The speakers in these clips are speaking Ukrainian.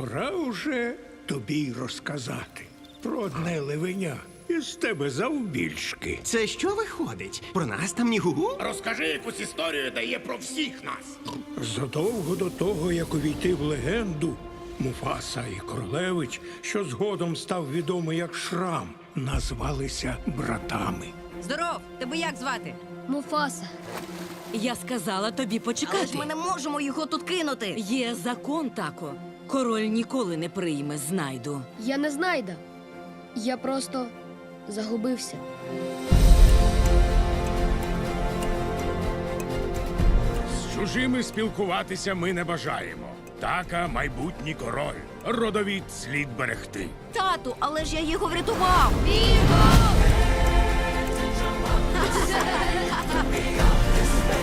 Пора уже тобі й розказати про одне левеня із тебе завбільшки. Це що виходить? Про нас там ні гугу? Розкажи якусь історію, де є про всіх нас. Задовго до того, як увійти в легенду, Муфаса і Королевич, що згодом став відомий як Шрам, назвалися братами. Здоров, тебе як звати? Муфаса. Я сказала тобі Але почекати. ж ми не можемо його тут кинути. Є закон, тако. Король ніколи не прийме знайду. Я не знайда. Я просто загубився. З чужими спілкуватися ми не бажаємо. Така майбутній король. Родовід слід берегти. Тату, але ж я його врятував.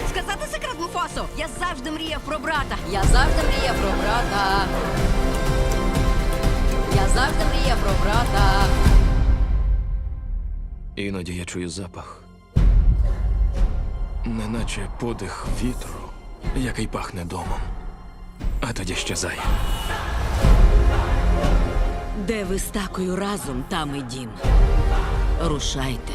Сказати секрет Муфасо? Я завжди мріяв про брата. Я завжди мріяв про брата. Про брата. Іноді я чую запах, неначе подих вітру, який пахне домом, а тоді щезає. Де ви з такою разом, там і дім. Рушайте.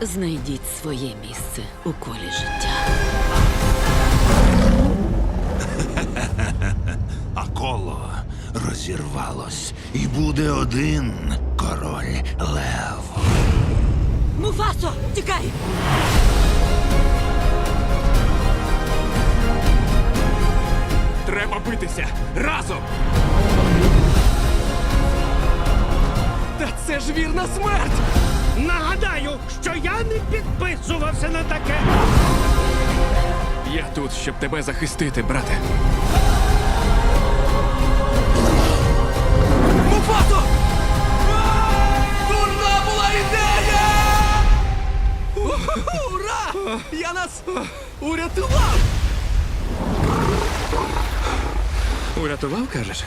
Знайдіть своє місце у колі життя. а коло розірвалось, і буде один король лев. Муфасо, тікай! Треба битися разом. Та це ж вірна смерть! Нагадаю, що я не підписувався на таке. Я тут, щоб тебе захистити, брате. Я нас урятував! Урятував, кажеш?